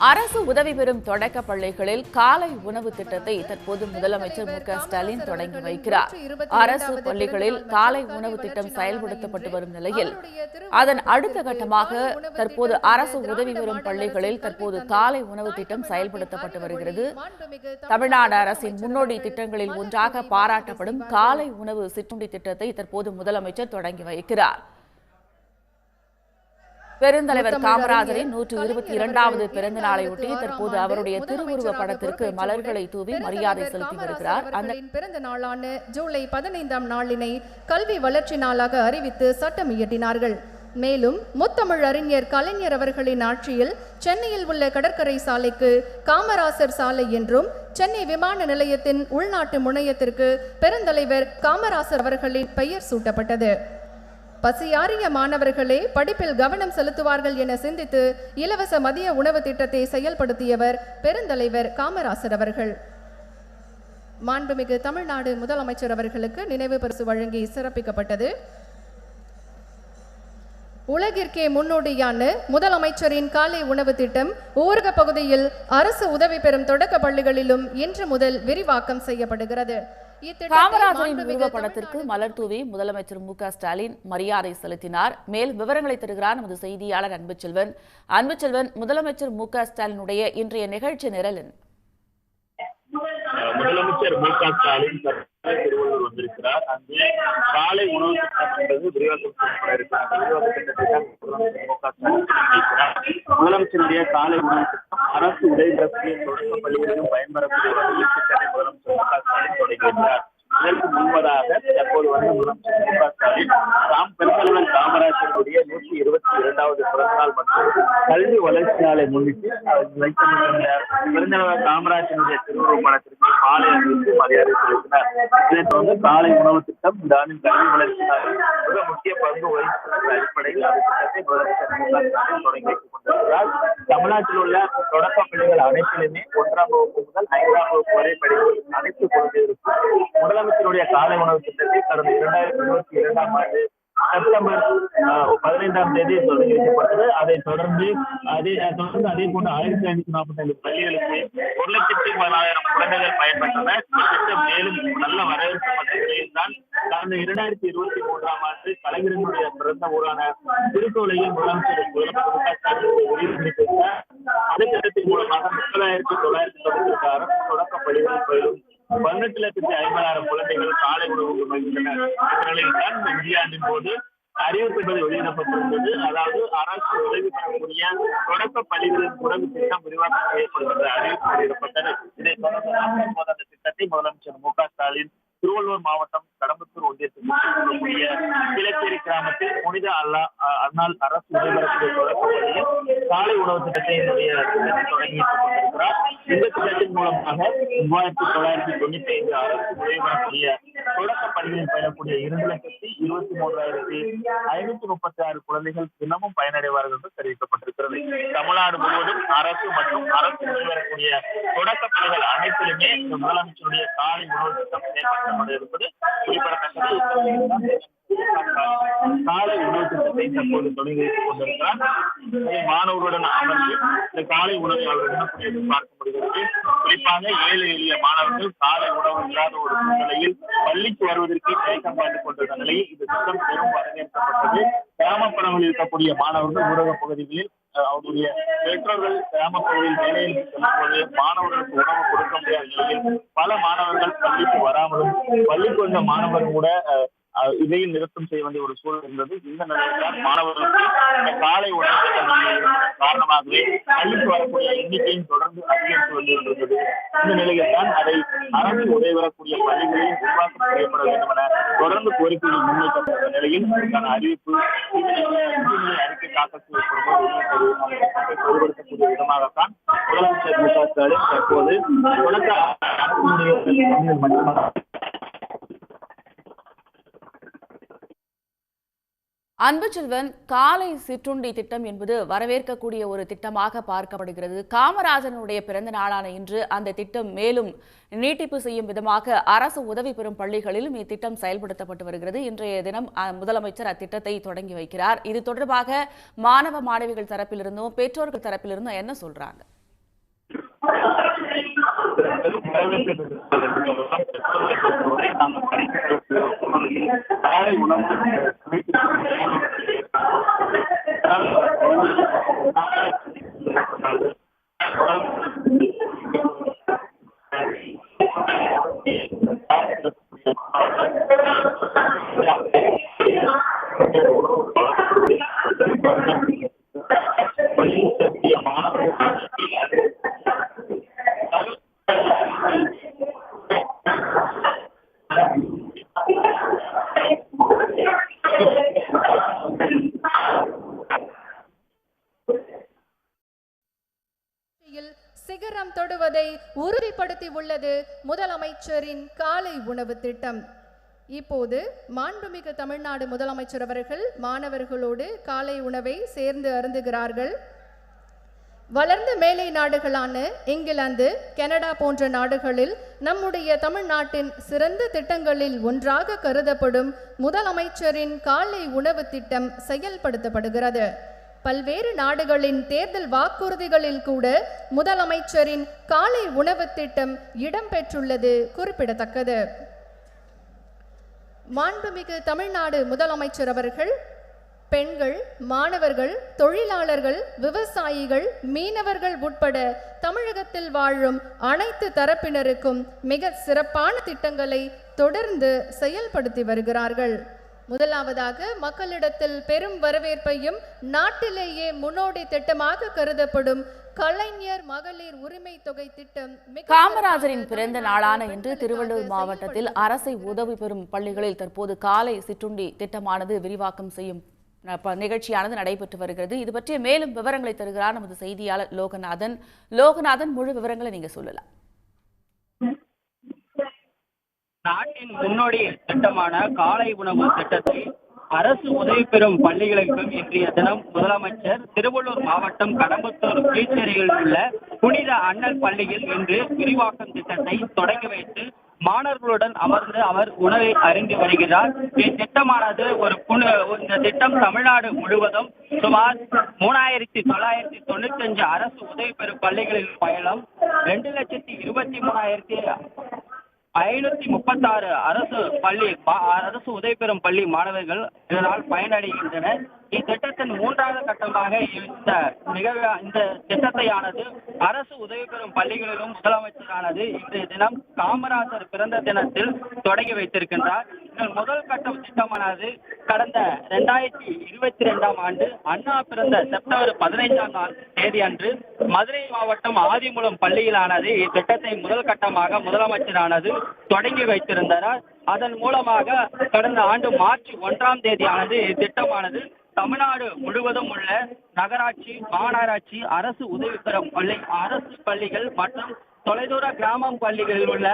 அரசு உதவி பெறும் தொடக்க பள்ளிகளில் காலை உணவு திட்டத்தை தற்போது முதலமைச்சர் மு ஸ்டாலின் தொடங்கி வைக்கிறார். அரசு பள்ளிகளில் காலை உணவு திட்டம் செயல்படுத்தப்பட்டு வரும் நிலையில் அதன் அடுத்த கட்டமாக தற்போது அரசு உதவி பெறும் பள்ளிகளில் தற்போது காலை உணவு திட்டம் செயல்படுத்தப்பட்டு வருகிறது. தமிழ்நாடு அரசின் முன்னோடி திட்டங்களில் ஒன்றாக பாராட்டப்படும் காலை உணவு சிற்றுண்டி திட்டத்தை தற்போது முதலமைச்சர் தொடங்கி வைக்கிறார். பெருந்தலைவர் காமராஜரின் நூற்று இருபத்தி இரண்டாவது பிறந்த நாளையொட்டி தற்போது அவருடைய திருவுருவ படத்திற்கு மலர்களை தூவி மரியாதை செலுத்தி வருகிறார் பிறந்த நாளான ஜூலை பதினைந்தாம் நாளினை கல்வி வளர்ச்சி நாளாக அறிவித்து சட்டம் இயற்றினார்கள். மேலும் முத்தமிழ் அறிஞர் கலைஞர் அவர்களின் ஆட்சியில் சென்னையில் உள்ள கடற்கரை சாலைக்கு காமராசர் சாலை என்றும் சென்னை விமான நிலையத்தின் உள்நாட்டு முனையத்திற்கு பெருந்தலைவர் காமராசர் அவர்களின் பெயர் சூட்டப்பட்டது. பசியாறிய மாணவர்களே படிப்பில் கவனம் செலுத்துவார்கள் என சிந்தித்து இலவச மதிய உணவு திட்டத்தை செயல்படுத்தியவர் பெருந்தலைவர் காமராசர் அவர்கள். மாண்புமிகு தமிழ்நாடு முதலமைச்சர் அவர்களுக்கு நினைவு பரிசு வழங்கி சிறப்பிக்கப்பட்டது. உலகிற்கே முன்னோடியான முதலமைச்சரின் காலை உணவு திட்டம் ஊரக பகுதியில் அரசு உதவி பெறும் தொடக்க பள்ளிகளிலும் இன்று முதல் விரிவாக்கம் செய்யப்படுகிறது. காமராஜரின் மாண்புமிகு உருவப்படத்திற்கு மலர் தூவி முதலமைச்சர் மு ஸ்டாலின் மரியாதை செலுத்தினார். மேல் விவரங்களை தருகிறார் நமது செய்தியாளர் அன்புச்செல்வன். அன்புச்செல்வன் முதலமைச்சர் மு ஸ்டாலினுடைய இன்றைய நிகழ்ச்சி நிரல் என்ன? முதலமைச்சர் மு க ஸ்டாலின் திருவள்ளூர் வந்திருக்கிறார். அங்கு காலை உணவு திட்டம் என்பது விரிவாக்கம் செய்யப்பட இருக்கிறார் அந்த விரிவாக்க திட்டத்தை தான் முதலமைச்சர் மு க ஸ்டாலின் தெரிவிக்கிறார் முதலமைச்சருடைய காலை உணவு திட்டம் அரசு உதவி பெறக்கூடிய தொடக்க பள்ளிகளிலும் பயன்பெறக்கூடிய வகையில் திட்டத்தை முதலமைச்சர் மு க ஸ்டாலின் தொடங்கி வைத்தார். இதற்கு முன்பதாக தற்போது வந்து முதலமைச்சர் மு க ஸ்டாலின் தாம் பெருந்தலைவர் காமராஜருடைய நூற்றி இருபத்தி இரண்டாவது பிறந்தநாள் மற்றும் கல்வி வளர்ச்சி நாளை முன்னிட்டு வைக்கப்பட்டிருந்த பெருந்தலைவர் காமராஜனுடைய திருவுருவப்படத்திற்கு மாலை அணிவித்து மரியாதை செலுத்தினார். இதைத் தொடர்ந்து காலை உணவு திட்டம் இந்த ஆண்டின் கல்வி வளர்ச்சி நாளில் மிக முக்கிய பங்கு வகிக்கின்ற அடிப்படையில் அந்த திட்டத்தை முதலமைச்சர் மு க ஸ்டாலின் தொடங்கி வைத்துக் கொண்டிருக்கிறார். தமிழ்நாட்டில் உள்ள தொடக்க பள்ளிகள் அனைத்திலுமே ஒன்றாம் வகுப்பு முதல் ஐந்தாம் வகுப்பு வரை படிக்கும் அனைத்து குழந்தைகளுக்கும் முதலமைச்சருடைய காலை உணவு திட்டத்தை கடந்த இரண்டாயிரத்தி இருபத்தி இரண்டாம் ஆண்டு செப்டம்பர் பதினைந்தாம் தேதி தொடங்கி வைக்கப்பட்டது அதைத் தொடர்ந்து அதே தொடர்ந்து அதே போன்று ஆயிரத்தி ஐநூத்தி நாற்பத்தி ஐந்து பள்ளிகளுக்கு ஒரு லட்சத்தி பதினாயிரம் குழந்தைகள் பயன்பெற்றனர் திட்டம் மேலும் நல்ல வரவேற்கப்பட்ட நிலையில் தான் கடந்த இரண்டாயிரத்தி இருபத்தி மூன்றாம் ஆண்டு கலைஞரனுடைய பிறந்த ஊரான திருக்கோலையில் முதலமைச்சர் முதலமைச்சர் மு மூலமாக முப்பதாயிரத்தி தொள்ளாயிரத்தி தொண்ணூத்தி ஆறு தொடக்க பள்ளிகள் பயிலும் பதினெட்டு லட்சத்தி ஐம்பதாயிரம் குழந்தைகள் காலை உணவு வருகின்றனர் இவர்களில் தான் போது அறிவிப்பு வெளியிடப்பட்டிருந்தது. அதாவது அரசு உதவி பெறக்கூடிய தொடக்க பள்ளிகளின் உணவு திட்டம் விரிவாக்கம் செய்யப்படுகின்ற அறிவிப்பு வெளியிடப்பட்டது. இதைத் தொடர்ந்து அந்த திட்டத்தை முதலமைச்சர் மு க ஸ்டாலின் திருவள்ளூர் மாவட்டம் கடம்பத்தூர் ஒன்றியத்தில் கிராமத்தில் புனித அல்லா அண்ணால் அரசு உதவி பெறக்கூடிய காலை உணவு திட்டத்தை என்னுடைய தொடங்கி கொண்டிருக்கிறார். இந்த திட்டத்தின் மூலமாக மூவாயிரத்தி தொள்ளாயிரத்தி தொண்ணூத்தி ஐந்து அரசு உதவி தொடக்க பள்ளியில் பயிலக்கூடிய இரண்டு லட்சத்தி இருபத்தி மூன்றாயிரத்தி ஐநூத்தி முப்பத்தி ஆறு குழந்தைகள் தினமும் பயனடைவார்கள் என்று தெரிவிக்கப்பட்டிருக்கிறது. தமிழ்நாடு முழுவதும் அரசு மற்றும் அரசு உதவி பெறக்கூடிய தொடக்க பள்ளிகள் அனைத்திலுமே இந்த முதலமைச்சருடைய காலை உணவு திட்டம் செயல்படுத்தப்பட இருப்பது குறிப்பிடத்தக்கது. காலை உணவு திட்டத்தை தற்போது தொடங்கி வைத்துக் கொண்டிருக்கிறார். மாணவர்களுடன் அமர்ந்து இந்த காலை உணவு அவர்கள் உண்ணக்கூடியது பார்க்க முடிகிறது. குறிப்பாக ஏழை எளிய மாணவர்கள் காலை உணவு இல்லாத ஒரு சூழ்நிலையில் பள்ளிக்கு வருவதற்கு தயக்கம் காட்டிக் கொண்டிருந்த நிலையில் இந்த திட்டம் பெரும் வரவேற்கப்பட்டது. கிராமப்புறங்களில் இருக்கக்கூடிய மாணவர்கள் ஊரக பகுதிகளில் அஹ், அவருடைய பெற்றோர்கள் கிராமப்பகுதியில் வேலையில் செல்லும்போது மாணவர்களுக்கு உணவு கொடுக்க முடியாத நிலையில் பல மாணவர்கள் பள்ளிக்கு வராமலும் பள்ளிக்கு வந்த மாணவர்கள் கூட இதையும் நிறுத்தம் செய்ய வேண்டிய ஒரு சூழல் இருந்தது. இந்த நிலையில்தான் மாணவர்களுக்கு காலை உணவு காரணமாகவே பள்ளிக்கு வரக்கூடிய எண்ணிக்கையும் தொடர்ந்து அதிகரித்து வருகின்றது இந்த நிலையில் தான் அதை அரசு உதவி பள்ளிகளையும் பள்ளிகளில் உருவாக்கம் செய்யப்பட வேண்டும் என தொடர்ந்து கோரிக்கைகள் முன்வைக்கப்பட்ட நிலையில் அதற்கான அறிவிப்பு அறிக்கை தாக்கல் செய்யப்படும்போது விதமாகத்தான் முதலமைச்சர் மு க ஸ்டாலின் தற்போது தொடக்க அரசுடைய பள்ளிகள் அன்பு செல்வன் காலை சிற்றுண்டி திட்டம் என்பது வரவேற்கக்கூடிய ஒரு திட்டமாக பார்க்கப்படுகிறது. காமராஜனுடைய பிறந்த நாளான இன்று அந்த திட்டம் மேலும் நீட்டிப்பு செய்யும் விதமாக அரசு உதவி பெறும் பள்ளிகளிலும் இத்திட்டம் செயல்படுத்தப்பட்டு வருகிறது. இன்றைய தினம் முதலமைச்சர் அத்திட்டத்தை தொடங்கி வைக்கிறார். இது தொடர்பாக மாணவ மாணவிகள் தரப்பிலிருந்தும் பெற்றோர்கள் தரப்பிலிருந்தும் என்ன சொல்றாங்க? வரவேற்பு பெற்றிருப்பதற்கு தொடுவதை உறுதிப்படுத்தி உள்ளது முதலமைச்சரின் காலை உணவு திட்டம். இப்போது மாண்புமிகு தமிழ்நாடு முதலமைச்சர் அவர்கள் மாணவர்களோடு காலை உணவை சேர்ந்து அருந்துகிறார்கள். வளர்ந்த மேலை நாடுகளான இங்கிலாந்து கனடா போன்ற நாடுகளில் நம்முடைய தமிழ்நாட்டின் சிறந்த திட்டங்களில் ஒன்றாக கருதப்படும் முதலமைச்சரின் காலை உணவு திட்டம் செயல்படுத்தப்படுகிறது. பல்வேறு நாடுகளின் தேர்தல் வாக்குறுதிகளில் கூட முதலமைச்சரின் காலை உணவு திட்டம் இடம்பெற்றுள்ளது குறிப்பிடத்தக்கது. மாண்புமிகு தமிழ்நாடு முதலமைச்சர் அவர்கள் பெண்கள் மாணவர்கள் தொழிலாளர்கள் விவசாயிகள் மீனவர்கள் உட்பட தமிழகத்தில் வாழும் அனைத்து தரப்பினருக்கும் மிக சிறப்பான திட்டங்களை தொடர்ந்து செயல்படுத்தி வருகிறார்கள். முதலாவதாக மக்களிடத்தில் பெரும் வரவேற்பையும் நாட்டிலேயே முன்னோடி திட்டமாக கருதப்படும் கலைஞர் மகளிர் உரிமை தொகை திட்டம் காமராஜரின் பிறந்த நாளான இன்று திருவள்ளூர் மாவட்டத்தில் அரசை உதவி பெறும் பள்ளிகளில் தற்போது காலை சிற்றுண்டி திட்டமானது விரிவாக்கம் செய்யும் நிகழ்ச்சியானது நடைபெற்று வருகிறது. இது பற்றிய மேலும் விவரங்களை தருகிறார் நமது செய்தியாளர் லோகநாதன். லோகநாதன் முழு விவரங்களை நீங்க சொல்லலாம். நாட்டின் முன்னோடி திட்டமான காலை உணவு திட்டத்தை அரசு உதவி பெறும் பள்ளிகளுக்கும் இன்றைய தினம் முதலமைச்சர் திருவள்ளூர் மாவட்டம் கடம்பத்தூர் கீழ்ச்சேரியில் உள்ள புனித அண்ணல் பள்ளியில் இன்று விரிவாக்கம் திட்டத்தை தொடங்கி வைத்து மாணவர்களுடன் அமர்ந்து அவர் உணவை அறிந்து வருகிறார். இத்திட்டமானது ஒரு இந்த திட்டம் தமிழ்நாடு முழுவதும் சுமார் மூணாயிரத்தி தொள்ளாயிரத்தி தொண்ணூத்தி அஞ்சு அரசு உதவி பெறும் பள்ளிகளில் பயணம் ரெண்டு லட்சத்தி இருபத்தி மூணாயிரத்தி ஐநூத்தி முப்பத்தாறு அரசு பள்ளி அரசு உதவி பெறும் பள்ளி மாணவர்கள் இதனால் பயனடைகின்றனர். இத்திட்டத்தின் மூன்றாவது கட்டமாக இந்த மிக இந்த திட்டத்தையானது அரசு உதவி பெறும் பள்ளிகளிலும் முதலமைச்சரானது இன்றைய தினம் காமராஜர் பிறந்த தினத்தில் தொடங்கி வைத்திருக்கின்றார். எங்கள் முதல் கட்ட திட்டமானது கடந்த இரண்டாயிரத்தி இருபத்தி ரெண்டாம் ஆண்டு அண்ணா பிறந்த செப்டம்பர் பதினைந்தாம் தேதி அன்று மதுரை மாவட்டம் ஆதிமூலம் பள்ளியிலானது இத்திட்டத்தை முதல் கட்டமாக முதலமைச்சரானது தொடங்கி வைத்திருந்தார். அதன் மூலமாக கடந்த ஆண்டு மார்ச் ஒன்றாம் தேதியானது இத்திட்டமானது தமிழ்நாடு முழுவதும் உள்ள நகராட்சி மாநகராட்சி அரசு உதவி பெறும் பள்ளி அரசு பள்ளிகள் மற்றும் தொலைதூர கிராமம் பள்ளிகளில் உள்ள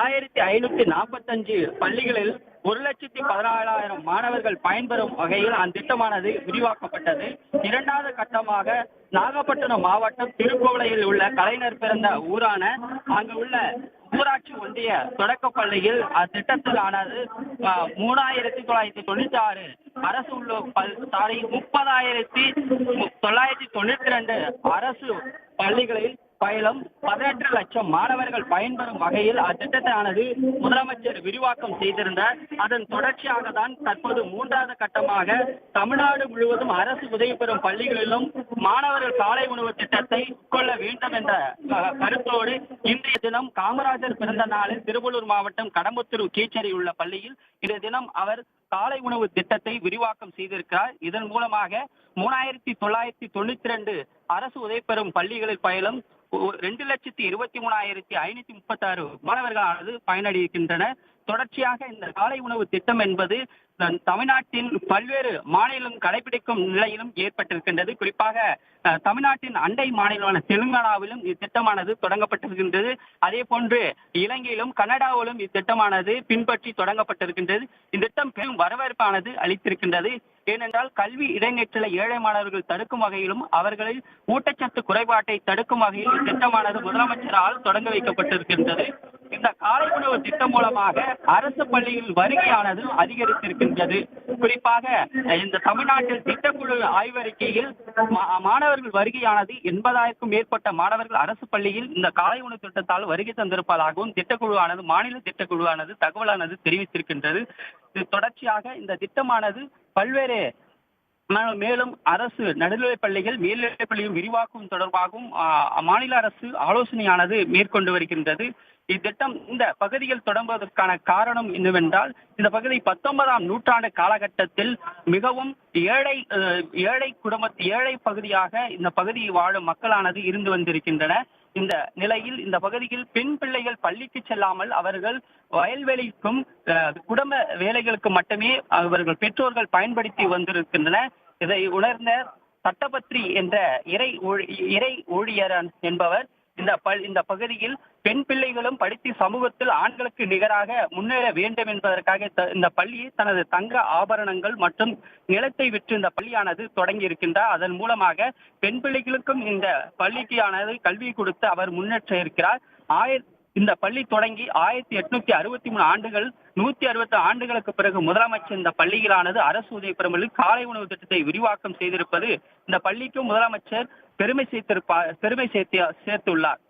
ஆயிரத்தி ஐநூத்தி நாற்பத்தஞ்சு பள்ளிகளில் ஒரு லட்சத்தி பதினாலாயிரம் மாணவர்கள் பயன்பெறும் வகையில் அந்த திட்டமானது விரிவாக்கப்பட்டது. இரண்டாவது கட்டமாக நாகப்பட்டினம் மாவட்டம் திருக்கோவிலையில் உள்ள கலைஞர் பிறந்த ஊரான அங்கு உள்ள ஊராட்சி ஒன்றிய தொடக்கப்பள்ளியில் அத்திட்டத்திலானது ஆஹ், மூணாயிரத்தி தொள்ளாயிரத்தி தொண்ணூத்தி ஆறு அரசு உள்ள பல் சாரி முப்பதாயிரத்தி தொள்ளாயிரத்தி தொண்ணூத்தி ரெண்டு அரசு பள்ளிகளில் பயிலும் பதினெட்டு லட்சம் மாணவர்கள் பயன்பெறும் வகையில் அத்திட்டத்தானது முதலமைச்சர் விரிவாக்கம் செய்திருந்தார். அதன் தொடர்ச்சியாக தான் தற்போது மூன்றாவது கட்டமாக தமிழ்நாடு முழுவதும் அரசு உதவி பெறும் பள்ளிகளிலும் மாணவர்கள் காலை உணவு திட்டத்தை உட்கொள்ள வேண்டும் என்ற கருத்தோடு இன்றைய தினம் காமராஜர் பிறந்த நாளில் திருவள்ளூர் மாவட்டம் கடம்புத்தூர் கீச்சேரி உள்ள பள்ளியில் இன்றைய தினம் அவர் காலை உணவு திட்டத்தை விரிவாக்கம் செய்திருக்கிறார். இதன் மூலமாக மூணாயிரத்தி தொள்ளாயிரத்தி தொண்ணூத்தி ரெண்டு அரசு உதவி பெறும் பள்ளிகளில் பயிலும் ரெண்டு லட்சத்தி இருபத்தி மூணாயிரத்தி ஐநூத்தி முப்பத்தி ஆறு மாணவர்களானது பயனடைகின்றனர். தொடர்ச்சியாக இந்த காலை உணவு திட்டம் என்பது தமிழ்நாட்டின் பல்வேறு மாநிலம் கடைபிடிக்கும் நிலையிலும் ஏற்பட்டிருக்கின்றது. குறிப்பாக தமிழ்நாட்டின் அண்டை மாநிலமான தெலுங்கானாவிலும் இத்திட்டமானது தொடங்கப்பட்டிருக்கின்றது. அதே போன்று இலங்கையிலும் கனடாவிலும் இத்திட்டமானது பின்பற்றி தொடங்கப்பட்டிருக்கின்றது. இத்திட்டம் பெரும் வரவேற்பானது அளித்திருக்கின்றது. ஏனென்றால் கல்வி இடைநிற்றலை ஏழை மாணவர்கள் தடுக்கும் வகையிலும் அவர்களில் ஊட்டச்சத்து குறைபாட்டை தடுக்கும் வகையில் இத்திட்டமானது முதலமைச்சரால் தொடங்கி வைக்கப்பட்டிருக்கின்றது. இந்த காலை உணவு திட்டம் மூலமாக அரசு பள்ளியில் வருகையானது அதிகரித்திருக்கின்றது. குறிப்பாக இந்த தமிழ்நாட்டில் திட்டக்குழு ஆய்வறிக்கையில் மாணவர் மாணவர்கள் வருகையானது எண்பதாயிரக்கும் மேற்பட்ட மாணவர்கள் அரசு பள்ளியில் இந்த காலை உணவு திட்டத்தால் வருகை தந்திருப்பதாகவும் திட்டக்குழுவானது மாநில திட்டக்குழுவானது தகவலானது தெரிவித்திருக்கின்றது. இது தொடர்ச்சியாக இந்த திட்டமானது பல்வேறு மேலும் அரசு நடுநிலைப் பள்ளிகள் மேல்நிலைப் பள்ளிகள் விரிவாக்கும் தொடர்பாகவும் மாநில அரசு ஆலோசனையானது மேற்கொண்டு வருகின்றது. இத்திட்டம் இந்த பகுதியில் தொடங்குவதற்கான காரணம் என்னவென்றால் இந்த பகுதி பத்தொன்பதாம் நூற்றாண்டு காலகட்டத்தில் மிகவும் ஏழை ஏழை குடும்ப ஏழை பகுதியாக இந்த பகுதியில் வாழும் மக்களானது இருந்து வந்திருக்கின்றன. இந்த நிலையில் இந்த பகுதியில் பெண் பிள்ளைகள் பள்ளிக்கு செல்லாமல் அவர்கள் வயல்வெளிக்கும் அஹ், குடும்ப வேலைகளுக்கு மட்டுமே அவர்கள் பெற்றோர்கள் பயன்படுத்தி வந்திருக்கின்றன. இதை உணர்ந்த சட்டபத்ரி என்ற இறை இறை ஊழியர் என்பவர் இந்த இந்த பகுதியில் பெண் பிள்ளைகளும் படித்து சமூகத்தில் ஆண்களுக்கு நிகராக முன்னேற வேண்டும் என்பதற்காக இந்த பள்ளியை தனது தங்க ஆபரணங்கள் மற்றும் நிலத்தை விற்று இந்த பள்ளியானது தொடங்கி இருக்கின்றார். அதன் மூலமாக பெண் பிள்ளைகளுக்கும் இந்த பள்ளிக்கானது கல்வி கொடுத்து அவர் முன்னேற்ற இருக்கிறார். ஆயிர இந்த பள்ளி தொடங்கி ஆயிரத்தி எட்நூத்தி அறுபத்தி மூணு ஆண்டுகள் நூத்தி அறுபத்தி ஆண்டுகளுக்கு பிறகு முதலமைச்சர் இந்த பள்ளிகளானது அரசு உதவி பெறும் காலை உணவு திட்டத்தை விரிவாக்கம் செய்திருப்பது இந்த பள்ளிக்கும் முதலமைச்சர் பெருமை சேர்த்திருப்பா பெருமை சேர்த்து சேர்த்துள்ளார்.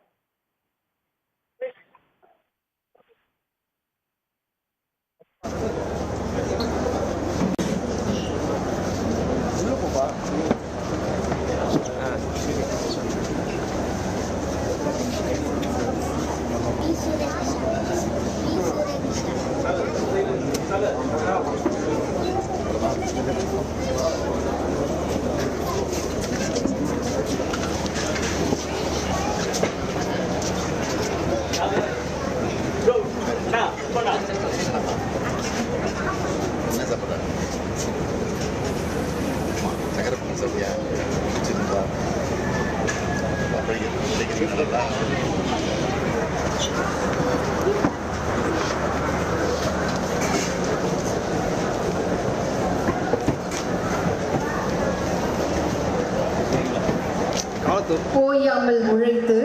ஓயாமல் உழைத்து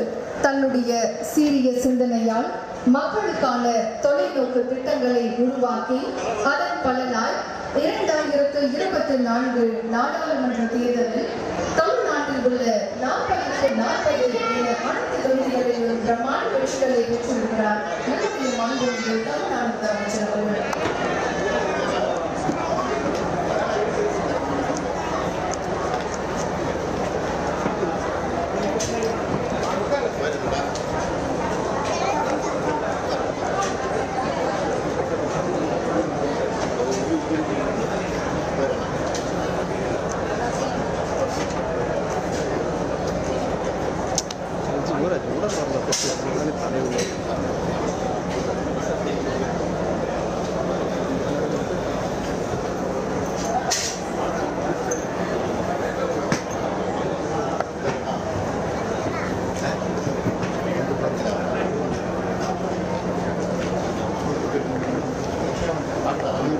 தன்னுடைய சீரிய சிந்தனையால் மக்களுக்கான தொலைநோக்கு திட்டங்களை உருவாக்கி அதன் பலனாய் இரண்டாயிரத்து இருபத்தி நான்கு நாடாளுமன்ற தேர்தலில் தமிழ் அங்குள்ள நாற்பதுக்கு நாற்பது அனைத்து தொகுதிகளிலும் பிரமாண்ட வெற்றிகளை பெற்றிருக்கிறார் நம்முடைய மாண்புமிகு தமிழ்நாடு அமைச்சர் அவர்கள்.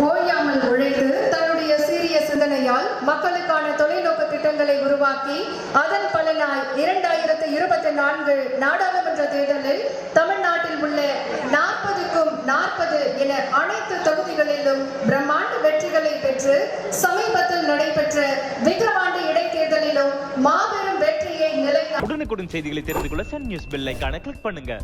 ஓயாமல் உழைத்து தன்னுடைய சீரிய சிந்தனையால் மக்களுக்கான தொலைநோக்கு திட்டங்களை உருவாக்கி அதன் பலனாய் இரண்டாயிரத்து இருபத்தி நான்கு நாடாளுமன்ற தேர்தலில் தமிழ்நாட்டில் உள்ள நாற்பதுக்கும் நாற்பது என அனைத்து தொகுதிகளிலும் பிரம்மாண்ட வெற்றிகளை பெற்று சமீபத்தில் நடைபெற்ற விக்கிரவாண்டி இடைத்தேர்தலிலும் மாபெரும் வெற்றியை நிலை உடனுக்குடன் செய்திகளை தெரிந்து கொள்ள சன் நியூஸ் பெல் ஐகானை கிளிக் பண்ணுங்க.